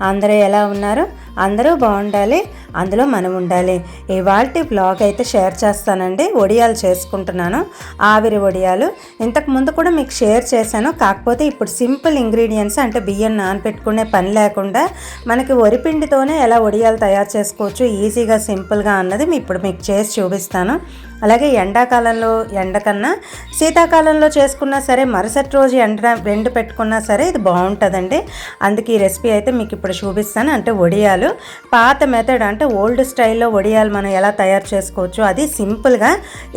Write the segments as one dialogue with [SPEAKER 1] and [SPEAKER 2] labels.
[SPEAKER 1] అందరూ ఎలా ఉన్నారు? అందరూ బాగుండాలి. అందులో మనం ఉండాలి. ఇవాళ బ్లాగ్ అయితే షేర్ చేస్తానండి. వడియాలు చేసుకుంటున్నాను. ఆవిరి వడియాలు ఇంతకు ముందు కూడా మీకు షేర్ చేశాను. కాకపోతే ఇప్పుడు సింపుల్ ఇంగ్రీడియంట్స్ అంటే బియ్యం నానపెట్టుకునే పని లేకుండా మనకి వరిపిండితోనే ఎలా వడియాలు తయారు చేసుకోవచ్చు ఈజీగా సింపుల్గా అన్నది ఇప్పుడు మీకు చేసి చూపిస్తాను. అలాగే ఎండాకాలంలో ఎండ కన్నా శీతాకాలంలో చేసుకున్నా సరే మరుసటి రోజు ఎండ ఎండు పెట్టుకున్నా సరే ఇది బాగుంటుందండి. అందుకే ఈ రెసిపీ అయితే మీకు ఇప్పుడు చూపిస్తాను. అంటే వడియాలు పాత మెథడ్ అంటే ఓల్డ్ స్టైల్లో వడియాలు మనం ఎలా తయారు చేసుకోవచ్చు? అది సింపుల్గా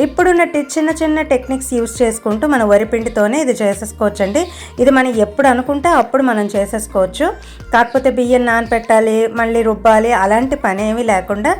[SPEAKER 1] ఇప్పుడున్న చిన్న చిన్న టెక్నిక్స్ యూస్ చేసుకుంటూ మన వరిపిండితోనే ఇది చేసేసుకోవచ్చు అండి ఇది మనం ఎప్పుడు అనుకుంటే అప్పుడు మనం చేసేసుకోవచ్చు. కాకపోతే బియ్యం నానపెట్టాలి మళ్ళీ రుబ్బాలి అలాంటి పని ఏమీ లేకుండా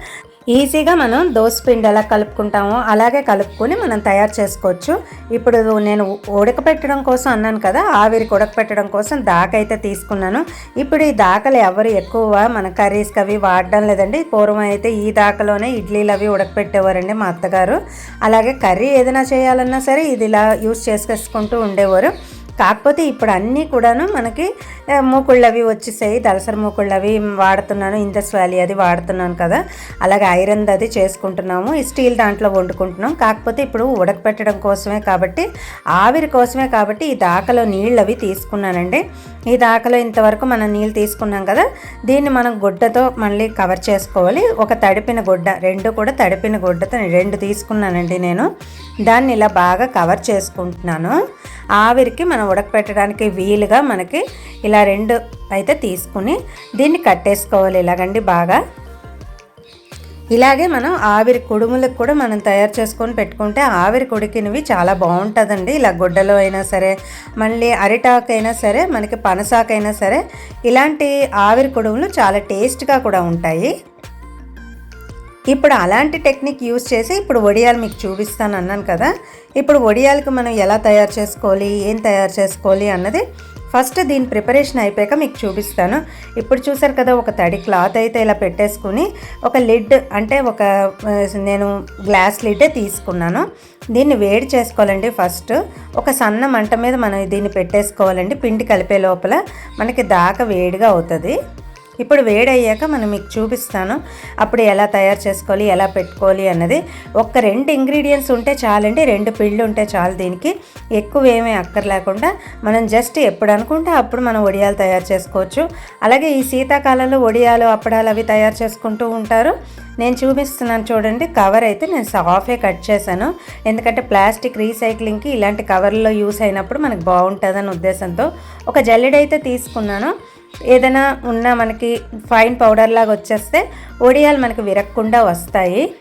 [SPEAKER 1] ఈజీగా మనం దోసపిండి ఎలా కలుపుకుంటామో అలాగే కలుపుకొని మనం తయారు చేసుకోవచ్చు. ఇప్పుడు నేను ఉడకపెట్టడం కోసం అన్నాను కదా ఆవిరికి ఉడకపెట్టడం కోసం దాక అయితే తీసుకున్నాను. ఇప్పుడు ఈ దాకలు ఎవరు ఎక్కువ మన కర్రీస్కి అవి వాడడం లేదండి. పూర్వం అయితే ఈ దాకలోనే ఇడ్లీలు అవి ఉడకపెట్టేవారండి మా అత్తగారు. అలాగే కర్రీ ఏదైనా చేయాలన్నా సరే ఇది ఇలా యూస్ చేసుకేసుకుంటూ ఉండేవారు. కాకపోతే ఇప్పుడు అన్నీ కూడాను మనకి మూకుళ్ళు అవి వచ్చేసాయి. దలసరి మూకుళ్ళు అవి వాడుతున్నాను. ఇందస్ వ్యాలీ అది వాడుతున్నాను కదా. అలాగే ఐరన్ అది చేసుకుంటున్నాము. ఈ స్టీల్ దాంట్లో వండుకుంటున్నాం. కాకపోతే ఇప్పుడు ఉడకపెట్టడం కోసమే కాబట్టి ఆవిరి కోసమే కాబట్టి ఈ దాకలో నీళ్ళు అవి తీసుకున్నానండి. ఈ దాకలో ఇంతవరకు మనం నీళ్ళు తీసుకున్నాం కదా. దీన్ని మనం గుడ్డతో మళ్ళీ కవర్ చేసుకోవాలి. ఒక తడిపిన గుడ్డ రెండు కూడా తడిపిన గుడ్డతో రెండు తీసుకున్నానండి నేను. దాన్ని ఇలా బాగా కవర్ చేసుకుంటున్నాను. ఆవిరికి మనం ఉడకపెట్టడానికి వీలుగా మనకి ఇలా రెండు అయితే తీసుకుని దీన్ని కట్టేసుకోవాలి ఇలాగండి బాగా. ఇలాగే మనం ఆవిరి కుడుములకు కూడా మనం తయారు చేసుకొని పెట్టుకుంటే ఆవిరి కుడికినవి చాలా బాగుంటుందండి. ఇలా గుడ్డలో అయినా సరే మళ్ళీ అరిటాకైనా సరే మనకి పనసాకైనా సరే ఇలాంటి ఆవిరి కుడుములు చాలా టేస్ట్గా కూడా ఉంటాయి. ఇప్పుడు అలాంటి టెక్నిక్ యూస్ చేసి ఇప్పుడు వడియాలు మీకు చూపిస్తాను అన్నాను కదా. ఇప్పుడు వడియాలకు మనం ఎలా తయారు చేసుకోవాలి ఏం తయారు చేసుకోవాలి అన్నది ఫస్ట్ దీని ప్రిపరేషన్ అయిపోయాక మీకు చూపిస్తాను. ఇప్పుడు చూసారు కదా ఒక తడి క్లాత్ అయితే ఇలా పెట్టేసుకుని ఒక లిడ్ అంటే ఒక నేను గ్లాస్ లిడ్డే తీసుకున్నాను. దీన్ని వేడి చేసుకోవాలండి ఫస్ట్. ఒక సన్న మంట మీద మనం దీన్ని పెట్టేసుకోవాలండి పిండి కలిపే లోపల. మనకి దాకా వేడిగా అవుతుంది. ఇప్పుడు వేడయ్యాక మనం మీకు చూపిస్తాను. అప్పుడు ఎలా తయారు చేసుకోవాలి ఎలా పెట్టుకోవాలి అన్నది. ఒక్క రెండు ఇంగ్రీడియంట్స్ ఉంటే చాలండి రెండు పిళ్ళు ఉంటే చాలు దీనికి. ఎక్కువ ఏమీ అక్కర్లేకుండా మనం జస్ట్ ఎప్పుడు అనుకుంటే అప్పుడు మనం వడియాలు తయారు చేసుకోవచ్చు. అలాగే ఈ శీతాకాలంలో వడియాలు అప్పడాలు అవి తయారు చేసుకుంటూ ఉంటారు. నేను చూపిస్తున్నాను చూడండి కవర్ అయితే నేను సాఫే కట్ చేశాను. ఎందుకంటే ప్లాస్టిక్ రీసైక్లింగ్కి ఇలాంటి కవర్లో యూస్ అయినప్పుడు మనకు బాగుంటుందని ఉద్దేశంతో. ఒక జల్లెడైతే తీసుకున్నాను. ఏదైనా ఉన్న మనకి ఫైన్ పౌడర్ లాగా వచ్చేస్తే ఒడియాలు మనకి విరక్కుండా వస్తాయి.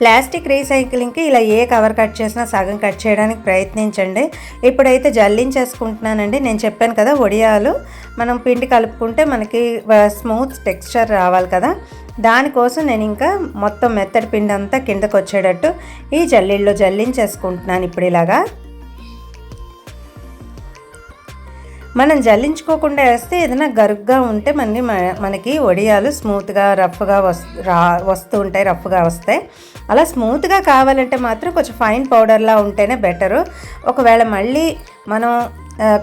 [SPEAKER 1] ప్లాస్టిక్ రీసైక్లింగ్కి ఇలా ఏ కవర్ కట్ చేసినా సగం కట్ చేయడానికి ప్రయత్నించండి. ఇప్పుడైతే జల్లించేసుకుంటున్నానండి. నేను చెప్పాను కదా ఒడియాలు. మనం పిండి కలుపుకుంటే మనకి స్మూత్ టెక్స్చర్ రావాలి కదా. దానికోసం నేను ఇంకా మొత్తం మెత్తడి పిండి అంతా కిందకు వచ్చేటట్టు ఈ జల్లీల్లో జల్లించేసుకుంటున్నాను ఇప్పుడు ఇలాగా. మనం జల్లించుకోకుండా వేస్తే ఏదైనా గరుగ్గా ఉంటే మళ్ళీ మనకి వడియాలు స్మూత్గా రఫ్గా వస్ రా వస్తూ ఉంటాయి రఫ్గా వస్తాయి. అలా స్మూత్గా కావాలంటే మాత్రం కొంచెం ఫైన్ పౌడర్లా ఉంటేనే బెటరు. ఒకవేళ మళ్ళీ మనం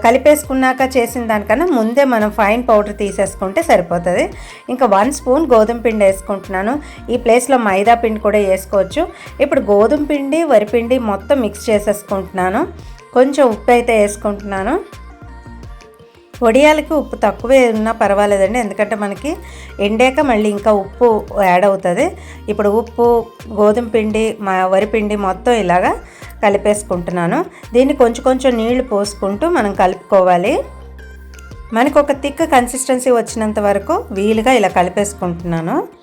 [SPEAKER 1] కలిపేసుకున్నాక చేసిన దానికన్నా ముందే మనం ఫైన్ పౌడర్ తీసేసుకుంటే సరిపోతుంది. ఇంకా వన్ స్పూన్ గోధుమ పిండి వేసుకుంటున్నాను. ఈ ప్లేస్లో మైదా పిండి కూడా వేసుకోవచ్చు. ఇప్పుడు గోధుమ పిండి వరిపిండి మొత్తం మిక్స్ చేసేసుకుంటున్నాను. కొంచెం ఉప్పు అయితే వేసుకుంటున్నాను. వడియాలకి ఉప్పు తక్కువే ఉన్నా పర్వాలేదండి. ఎందుకంటే మనకి ఎండాక మళ్ళీ ఇంకా ఉప్పు యాడ్ అవుతుంది. ఇప్పుడు ఉప్పు గోధుమ పిండి మా వరిపిండి మొత్తం ఇలాగా కలిపేసుకుంటున్నాను. దీన్ని కొంచెం కొంచెం నీళ్ళు పోసుకుంటూ మనం కలుపుకోవాలి. మనకు ఒక థిక్ కన్సిస్టెన్సీ వచ్చినంత వరకు వీలుగా ఇలా కలిపేసుకుంటున్నాను.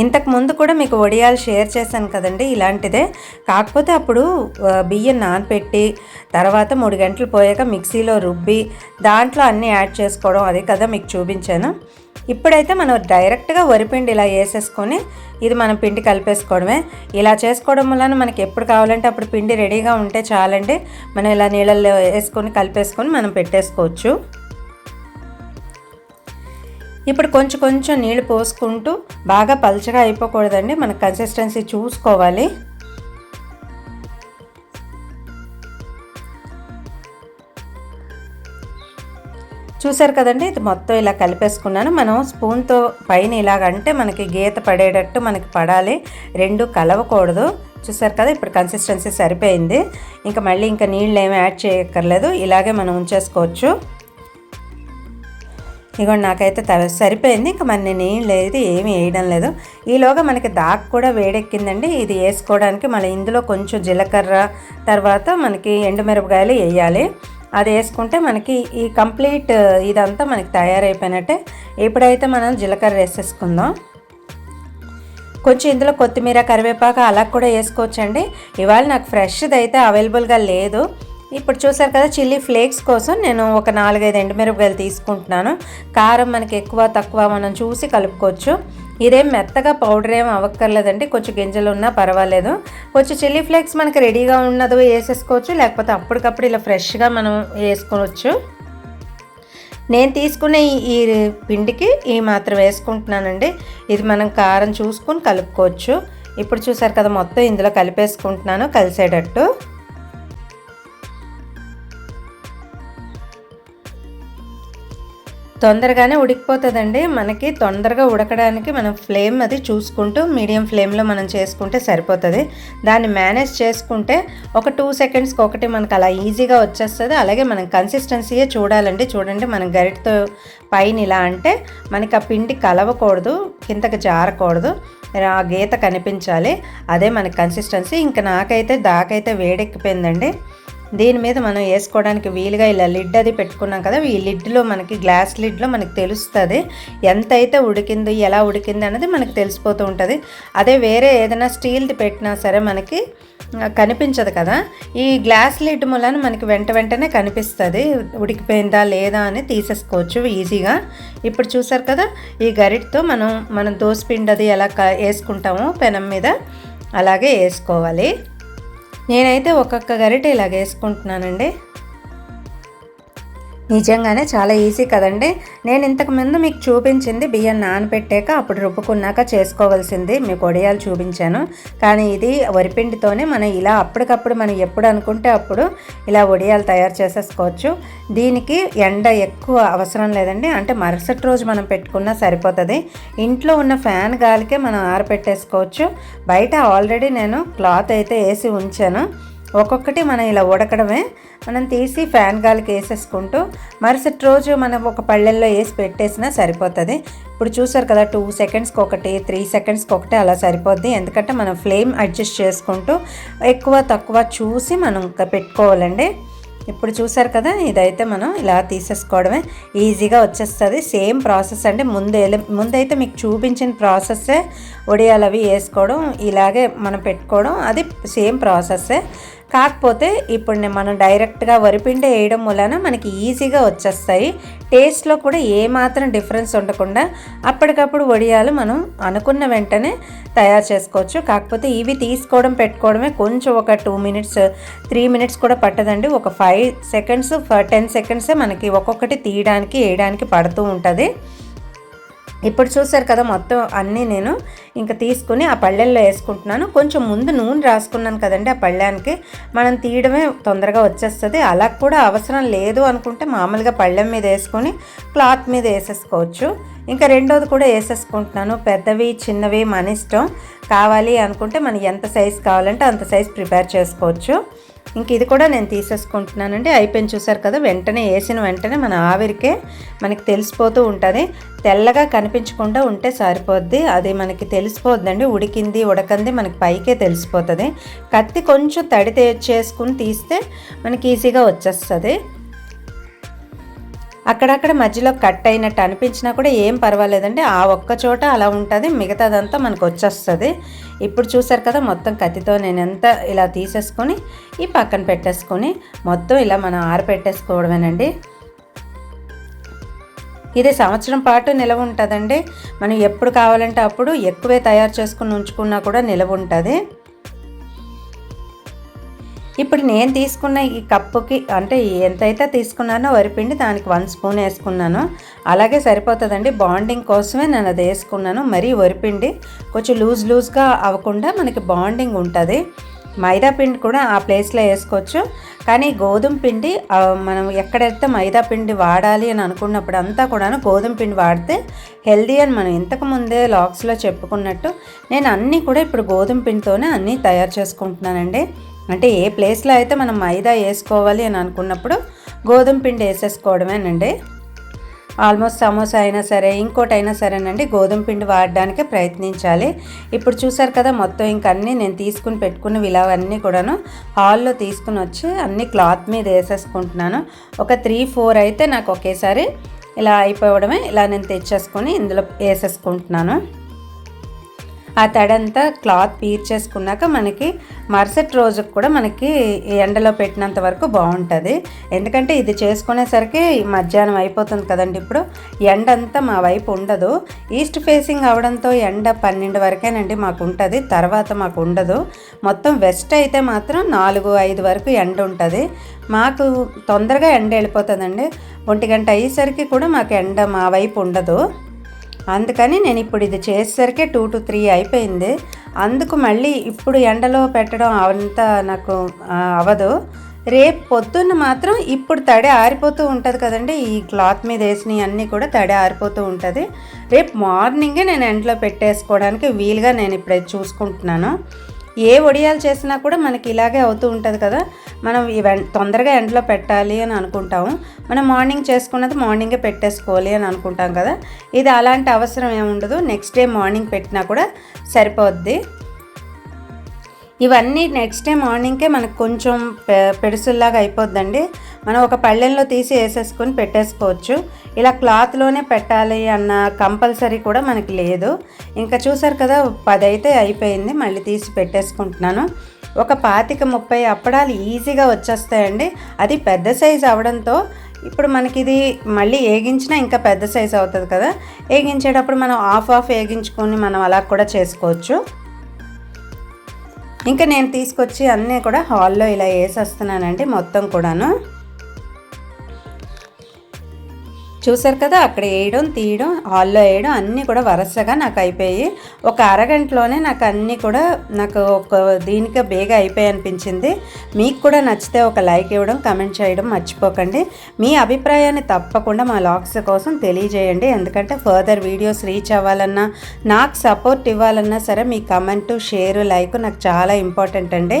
[SPEAKER 1] ఇంతకు ముందు కూడా మీకు వడియాలు షేర్ చేశాను కదండి ఇలాంటిదే. కాకపోతే అప్పుడు బియ్యం నానపెట్టి తర్వాత మూడు గంటలు పోయాక మిక్సీలో రుబ్బి దాంట్లో అన్నీ యాడ్ చేసుకోవడం అది కదా మీకు చూపించాను. ఇప్పుడైతే మనం డైరెక్ట్గా వరిపిండి ఇలా వేసేసుకొని ఇది మనం పిండి కలిపేసుకోవడమే. ఇలా చేసుకోవడం వలన మనకి ఎప్పుడు కావాలంటే అప్పుడు పిండి రెడీగా ఉంటే చాలండి. మనం ఇలా నీళ్ళల్లో వేసుకొని కలిపేసుకొని మనం పెట్టేసుకోవచ్చు. ఇప్పుడు కొంచెం కొంచెం నీళ్ళు పోసుకుంటూ బాగా పలచగా అయిపోకూడదండి. మన కన్సిస్టెన్సీ చూసుకోవాలి. చూసారు కదండి? ఇది మొత్తం ఇలా కలిపేసుకున్నాను. మనం స్పూన్తో పైన ఇలాగంటే మనకి గీత పడేటట్టు మనకి పడాలి. రెండు కలవకూడదు. చూసారు కదా? ఇప్పుడు కన్సిస్టెన్సీ సరిపోయింది. ఇంకా మళ్ళీ ఇంకా నీళ్ళు ఏమి యాడ్ చేయక్కర్లేదు. ఇలాగే మనం ఉంచేసుకోవచ్చు. ఇగోండి నాకైతే తల సరిపోయింది. ఇంకా మరి నేను ఏం లేదు ఏమి వేయడం లేదు. ఈలోగా మనకి దాక్ కూడా వేడెక్కిందండి. ఇది వేసుకోవడానికి మళ్ళీ ఇందులో కొంచెం జీలకర్ర తర్వాత మనకి ఎండుమిరపకాయలు వేయాలి. అది వేసుకుంటే మనకి ఈ కంప్లీట్ ఇదంతా మనకి తయారైపోయినట్టే. ఇప్పుడైతే మనం జీలకర్ర వేసేసుకుందాం. కొంచెం ఇందులో కొత్తిమీర కరివేపాకు అలా కూడా వేసుకోవచ్చండి. ఇవాళ నాకు ఫ్రెష్ది అయితే అవైలబుల్గా లేదు. ఇప్పుడు చూసారు కదా చిల్లీ ఫ్లేక్స్ కోసం నేను ఒక నాలుగైదు ఎండుమిరపకాయలు తీసుకుంటున్నాను. కారం మనకి ఎక్కువ తక్కువ మనం చూసి కలుపుకోవచ్చు. ఇదేం మెత్తగా పౌడర్ ఏం అవ్వక్కర్లేదండి కొంచెం గింజలు ఉన్నా పర్వాలేదు. కొంచెం చిల్లీ ఫ్లేక్స్ మనకి రెడీగా ఉన్నదో వేసేసుకోవచ్చు లేకపోతే అప్పటికప్పుడు ఇలా ఫ్రెష్గా మనం వేసుకోవచ్చు. నేను తీసుకునే ఈ పిండికి ఈ మాత్రం వేసుకుంటున్నానండి. ఇది మనం కారం చూసుకొని కలుపుకోవచ్చు. ఇప్పుడు చూసారు కదా మొత్తం ఇందులో కలిపేసుకుంటున్నాను కలిసేటట్టు. తొందరగానే ఉడికిపోతుందండి. మనకి తొందరగా ఉడకడానికి మనం ఫ్లేమ్ అది చూసుకుంటూ మీడియం ఫ్లేమ్లో మనం చేసుకుంటే సరిపోతుంది. దాన్ని మేనేజ్ చేసుకుంటే ఒక టూ సెకండ్స్కి ఒకటి మనకు అలా ఈజీగా వచ్చేస్తుంది. అలాగే మనం కన్సిస్టెన్సీయే చూడాలండి. చూడండి మనం గరిటతో పైన ఇలా అంటే మనకి ఆ పిండి కలవకూడదు కిందకి జారకూడదు. ఆ గీత కనిపించాలి. అదే మనకి కన్సిస్టెన్సీ. ఇంకా నాకైతే దాకైతే వేడెక్కిపోయిందండి. దీని మీద మనం వేసుకోవడానికి వీలుగా ఇలా లిడ్ అది పెట్టుకున్నాం కదా ఈ లిడ్లో మనకి గ్లాస్ లిడ్లో మనకి తెలుస్తుంది. ఎంత అయితే ఉడికిందో ఎలా ఉడికింది అనేది మనకి తెలిసిపోతూ ఉంటుంది. అదే వేరే ఏదైనా స్టీల్ది పెట్టినా సరే మనకి కనిపించదు కదా. ఈ గ్లాస్ లిడ్ మూలన మనకి వెంట వెంటనే కనిపిస్తుంది. ఉడికిపోయిందా లేదా అని తీసేసుకోవచ్చు ఈజీగా. ఇప్పుడు చూసారు కదా ఈ గరిటతో మనం మనం దోసపిండి అది ఎలా వేసుకుంటామో పెనం మీద అలాగే వేసుకోవాలి. నేనైతే ఒక్కొక్క గరిటె ఇలాగ వేసుకుంటున్నానండి. నిజంగానే చాలా ఈజీ కదండి. నేను ఇంతకు ముందు మీకు చూపించింది బియ్యం నానబెట్టాక అప్పుడు రుబ్బుకున్నాక చేసుకోవాల్సింది. మీకు ఒడియాలు చూపించాను. కానీ ఇది వరిపిండితోనే మనం ఇలా అప్పటికప్పుడు మనం ఎప్పుడు అనుకుంటే అప్పుడు ఇలా ఒడియాలు తయారు చేసేసుకోవచ్చు. దీనికి ఎండ ఎక్కువ అవసరం లేదండి. అంటే మరుసటి రోజు మనం పెట్టుకున్నా సరిపోతుంది. ఇంట్లో ఉన్న ఫ్యాన్ గాలికే మనం ఆరపెట్టేసుకోవచ్చు బయట ఆల్రెడీ నేను క్లాత్ అయితే వేసి ఉంచాను. ఒక్కొక్కటి మనం ఇలా ఉడకడమే. మనం తీసి ఫ్యాన్ గాలికి వేసేసుకుంటూ మరుసటి రోజు మనం ఒక పళ్ళెల్లో వేసి పెట్టేసినా సరిపోతుంది. ఇప్పుడు చూసారు కదా టూ సెకండ్స్కి ఒకటి త్రీ సెకండ్స్కి ఒకటి అలా సరిపోద్ది. ఎందుకంటే మనం ఫ్లేమ్ అడ్జస్ట్ చేసుకుంటూ ఎక్కువ తక్కువ చూసి మనం పెట్టుకోవాలండి. ఇప్పుడు చూసారు కదా ఇదైతే మనం ఇలా తీసేసుకోవడమే. ఈజీగా వచ్చేస్తుంది. సేమ్ ప్రాసెస్ అంటే ముందే ముందైతే మీకు చూపించిన ప్రాసెస్సే. ఒడియాలు అవి వేసుకోవడం ఇలాగే మనం పెట్టుకోవడం అది సేమ్ ప్రాసెస్సే. కాకపోతే ఇప్పుడు నేను మనం డైరెక్ట్గా వరిపిండి వేయడం వలన మనకి ఈజీగా వచ్చేస్తాయి. టేస్ట్లో కూడా ఏమాత్రం డిఫరెన్స్ ఉండకుండా అప్పటికప్పుడు వడియాలు మనం అనుకున్న వెంటనే తయారు చేసుకోవచ్చు. కాకపోతే ఇవి తీసుకోవడం పెట్టుకోవడమే కొంచెం ఒక టూ మినిట్స్ త్రీ మినిట్స్ కూడా పట్టదండి. ఒక ఫైవ్ సెకండ్స్ టెన్ సెకండ్సే మనకి ఒక్కొక్కటి తీయడానికి వేయడానికి పడుతూ ఉంటుంది. ఇప్పుడు చూసారు కదా మొత్తం అన్నీ నేను ఇంకా తీసుకుని ఆ పళ్ళెల్లో వేసుకుంటున్నాను. కొంచెం ముందు నూనె రాసుకున్నాను కదండి ఆ పళ్ళానికి. మనం తీయడమే తొందరగా వచ్చేస్తుంది. అలా కూడా అవసరం లేదు అనుకుంటే మామూలుగా పళ్ళెం మీద వేసుకొని క్లాత్ మీద వేసేసుకోవచ్చు. ఇంకా రెండోది కూడా వేసేసుకుంటున్నాను. పెద్దవి చిన్నవి మన ఇష్టం. కావాలి అనుకుంటే మనకి ఎంత సైజ్ కావాలంటే అంత సైజ్ ప్రిపేర్ చేసుకోవచ్చు. ఇంక ఇది కూడా నేను తీసేసుకుంటున్నానండి. అయిపోయింది చూసారు కదా వెంటనే వేసిన వెంటనే మన ఆవిరికే మనకి తెలిసిపోతూ ఉంటుంది. తెల్లగా కనిపించకుండా ఉంటే సరిపోద్ది. అది మనకి తెలిసిపోద్దండి. ఉడికింది ఉడకంది మనకి పైకే తెలిసిపోతుంది. కత్తి కొంచెం తడి చేసుకుని తీస్తే మనకి ఈజీగా వచ్చేస్తుంది. అక్కడక్కడ మధ్యలో కట్ అయినట్టు అనిపించినా కూడా ఏం పర్వాలేదండి. ఆ ఒక్క చోట అలా ఉంటుంది మిగతాదంతా మనకు వచ్చేస్తుంది. ఇప్పుడు చూసారు కదా మొత్తం కత్తితో నేను ఎంత ఇలా తీసేసుకొని ఈ పక్కన పెట్టేసుకొని మొత్తం ఇలా మనం ఆరపెట్టేసుకోవడమేనండి. ఇది సంవత్సరం పాటు నిలవ ఉంటుందండి. మనం ఎప్పుడు కావాలంటే అప్పుడు ఎక్కువే తయారు చేసుకుని ఉంచుకున్నా కూడా నిలవ ఉంటుంది. ఇప్పుడు నేను తీసుకున్న ఈ కప్పుకి అంటే ఎంతైతే తీసుకున్నానో వరిపిండి దానికి వన్ స్పూన్ వేసుకున్నాను. అలాగే సరిపోతుందండి బాండింగ్ కోసమే నేను అది వేసుకున్నాను. మరీ వరిపిండి కొంచెం లూజ్ లూజ్గా అవ్వకుండా మనకి బాండింగ్ ఉంటుంది. మైదా పిండి కూడా ఆ ప్లేస్లో వేసుకోవచ్చు. కానీ గోధుమ పిండి మనం ఎక్కడైతే మైదా పిండి వాడాలి అని అనుకున్నప్పుడు అంతా కూడాను గోధుమ పిండి వాడితే హెల్దీ అని మనం ఇంతకు ముందే లాక్స్లో చెప్పుకున్నట్టు నేను అన్నీ కూడా ఇప్పుడు గోధుమ పిండితోనే అన్నీ తయారు చేసుకుంటున్నానండి. అంటే ఏ ప్లేస్లో అయితే మనం మైదా వేసుకోవాలి అని అనుకున్నప్పుడు గోధుమ పిండి వేసేసుకోవడమేనండి. ఆల్మోస్ట్ సమోసా అయినా సరే ఇంకోటైనా సరేనండి గోధుమ పిండి వాడడానికే ప్రయత్నించాలి. ఇప్పుడు చూసారు కదా మొత్తం ఇంక అన్నీ నేను తీసుకుని పెట్టుకున్న ఇలావన్నీ కూడాను హాల్లో తీసుకుని వచ్చి అన్ని క్లాత్ మీద వేసేసుకుంటున్నాను. ఒక త్రీ ఫోర్ అయితే నాకు ఒకేసారి ఇలా అయిపోవడమే ఇలా నేను తెచ్చేసుకొని ఇందులో వేసేసుకుంటున్నాను. ఆ తడంతా క్లాత్ పీర్చేసుకున్నాక మనకి మరుసటి రోజుకు కూడా మనకి ఎండలో పెట్టినంత వరకు బాగుంటుంది. ఎందుకంటే ఇది చేసుకునేసరికి మధ్యాహ్నం అయిపోతుంది కదండి ఇప్పుడు. ఎండ అంతా మా వైపు ఉండదు. ఈస్ట్ ఫేసింగ్ అవడంతో ఎండ పన్నెండు వరకేనండి మాకు ఉంటుంది తర్వాత మాకు ఉండదు. మొత్తం వెస్ట్ అయితే మాత్రం నాలుగు ఐదు వరకు ఎండ ఉంటుంది. మాకు తొందరగా ఎండ వెళ్ళిపోతుందండి. ఒంటి గంట అయ్యేసరికి కూడా మాకు ఎండ మా వైపు ఉండదు. అందుకని నేను ఇప్పుడు ఇది చేసేసరికి టూ టు త్రీ అయిపోయింది. అందుకు మళ్ళీ ఇప్పుడు ఎండలో పెట్టడం అంత నాకు అవ్వదు రేపు పొద్దున్న మాత్రం ఇప్పుడు తడి ఆరిపోతూ ఉంటుంది కదండి. ఈ క్లాత్ మీద వేసినవి అన్నీ కూడా తడి ఆరిపోతూ ఉంటుంది. రేపు మార్నింగే నేను ఎండలో పెట్టేసుకోవడానికి వీలుగా నేను ఇప్పుడు చూసుకుంటున్నాను. ఏ వడియాలు చేసినా కూడా మనకి ఇలాగే అవుతూ ఉంటుంది కదా. మనం తొందరగా ఎండలో పెట్టాలి అని అనుకుంటాము. మనం మార్నింగ్ చేసుకున్నది మార్నింగే పెట్టేసుకోవాలి అని అనుకుంటాం కదా. ఇది అలాంటి అవసరం ఏముండదు. నెక్స్ట్ డే మార్నింగ్ పెట్టినా కూడా సరిపోద్ది. ఇవన్నీ నెక్స్ట్ డే మార్నింగ్కే మనకు కొంచెం పె పెడుసుల్లాగా అయిపోద్దండి. మనం ఒక పళ్ళెంలో తీసి వేసేసుకొని పెట్టేసుకోవచ్చు. ఇలా క్లాత్లోనే పెట్టాలి అన్న కంపల్సరీ కూడా మనకి లేదు. ఇంకా చూసారు కదా పది అయితే అయిపోయింది మళ్ళీ తీసి పెట్టేసుకుంటున్నాను. ఒక పాతిక ముప్పై అప్పడాలు ఈజీగా వచ్చేస్తాయండి. అది పెద్ద సైజు అవడంతో ఇప్పుడు మనకి ఇది మళ్ళీ ఏగించినా ఇంకా పెద్ద సైజు అవుతుంది కదా. ఏగించేటప్పుడు మనం ఆఫ్ ఆఫ్ ఏగించుకొని మనం అలా కూడా చేసుకోవచ్చు. ఇంకా నేను తీసుకొచ్చి అన్నీ కూడా హాల్లో ఇలా వేసేస్తున్నానండి మొత్తం కూడాను. చూసారు కదా అక్కడ వేయడం తీయడం హాల్లో వేయడం అన్నీ కూడా వరుసగా నాకు అయిపోయి ఒక అరగంటలోనే నాకు అన్నీ కూడా నాకు ఒక దీనికి బేగా అయిపోయి అనిపించింది. మీకు కూడా నచ్చితే ఒక లైక్ ఇవ్వడం కమెంట్ చేయడం మర్చిపోకండి. మీ అభిప్రాయాన్ని తప్పకుండా మా లాక్స్ కోసం తెలియజేయండి. ఎందుకంటే ఫర్దర్ వీడియోస్ రీచ్ అవ్వాలన్నా నాకు సపోర్ట్ ఇవ్వాలన్నా సరే మీ కమెంటు షేరు లైక్ నాకు చాలా ఇంపార్టెంట్ అండి.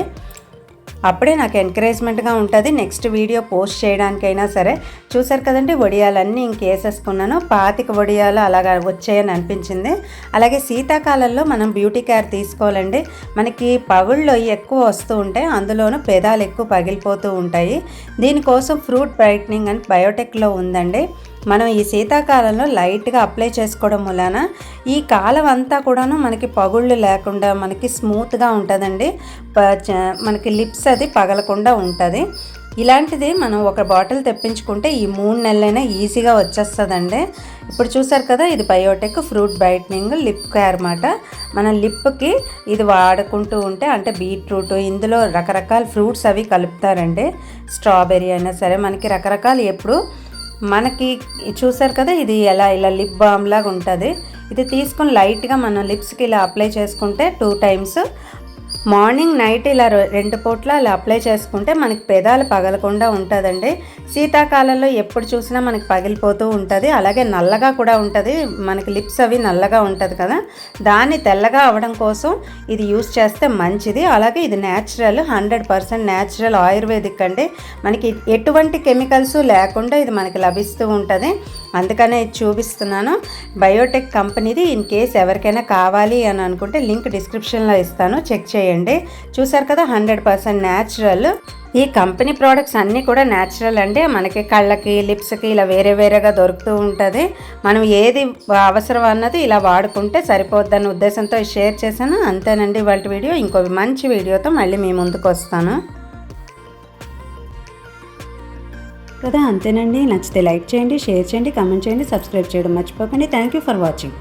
[SPEAKER 1] అప్పుడే నాకు ఎంకరేజ్మెంట్గా ఉంటుంది. నెక్స్ట్ వీడియో పోస్ట్ చేయడానికైనా సరే చూసారు కదండి వడియాలన్నీ ఇంకేసేసుకున్నాను పాతిక వడియాలు అలాగా వచ్చాయని అనిపించింది. అలాగే శీతాకాలంలో మనం బ్యూటీ కేర్ తీసుకోవాలండి. మనకి పగుళ్ళు ఎక్కువ వస్తూ ఉంటాయి. అందులోనూ పెదాలు ఎక్కువ పగిలిపోతూ ఉంటాయి. దీనికోసం ఫ్రూట్ బ్రైట్నింగ్ అని బయోటెక్లో ఉందండి. మనం ఈ శీతాకాలంలో లైట్గా అప్లై చేసుకోవడం వలన ఈ కాలం అంతా కూడాను మనకి పగుళ్ళు లేకుండా మనకి స్మూత్గా ఉంటుందండి. మనకి లిప్స్ అది పగలకుండా ఉంటుంది. ఇలాంటిది మనం ఒక బాటిల్ తెప్పించుకుంటే ఈ మూడు నెలలైనా ఈజీగా వచ్చేస్తుందండి. ఇప్పుడు చూసారు కదా ఇది biotech fruit brightening lip care అనమాట మన లిప్కి ఇది వాడుకుంటూ ఉంటే అంటే బీట్రూట్ ఇందులో రకరకాల ఫ్రూట్స్ అవి కలుపుతారండి. స్ట్రాబెర్రీ అయినా సరే మనకి రకరకాలు ఎప్పుడు మనకి చూసారు కదా ఇది ఎలా ఇలా లిప్ బామ్ లాగా ఉంటుంది. ఇది తీసుకొని లైట్గా మనం లిప్స్కి ఇలా అప్లై చేసుకుంటే టూ టైమ్స్ మార్నింగ్ నైట్ ఇలా రెండు పూట్ల అలా అప్లై చేసుకుంటే మనకి పెదాలు పగలకుండా ఉంటుందండి. శీతాకాలంలో ఎప్పుడు చూసినా మనకి పగిలిపోతూ ఉంటుంది. అలాగే నల్లగా కూడా ఉంటుంది. మనకి లిప్స్ అవి నల్లగా ఉంటుంది కదా. దాన్ని తెల్లగా అవ్వడం కోసం ఇది యూస్ చేస్తే మంచిది. అలాగే ఇది natural hundred percent natural ayurvedic అండి. మనకి ఎటువంటి కెమికల్స్ లేకుండా ఇది మనకి లభిస్తూ ఉంటుంది. అందుకనే చూపిస్తున్నాను. బయోటెక్ కంపెనీది ఇన్ కేస్ ఎవరికైనా కావాలి అని అనుకుంటే లింక్ డిస్క్రిప్షన్లో ఇస్తాను. చెక్ చేయండి. చూసారు కదా హండ్రెడ్ పర్సెంట్ న్యాచురల్. ఈ కంపెనీ ప్రోడక్ట్స్ అన్నీ కూడా న్యాచురల్ అండి. మనకి కళ్ళకి లిప్స్కి ఇలా వేరే వేరేగా దొరుకుతూ ఉంటుంది. మనం ఏది అవసరం అన్నది ఇలా వాడుకుంటే సరిపోద్దన్న ఉద్దేశంతో షేర్ చేశాను. అంతేనండి వాళ్ళ వీడియో. ఇంకో మంచి వీడియోతో మళ్ళీ మీ ముందుకు వస్తాను. కదా అంతేనండి. నచ్చితే లైక్ చేయండి షేర్ చేయండి కమెంట్ చేయండి సబ్స్క్రైబ్ చేయడం మర్చిపోకండి. Thank you for watching.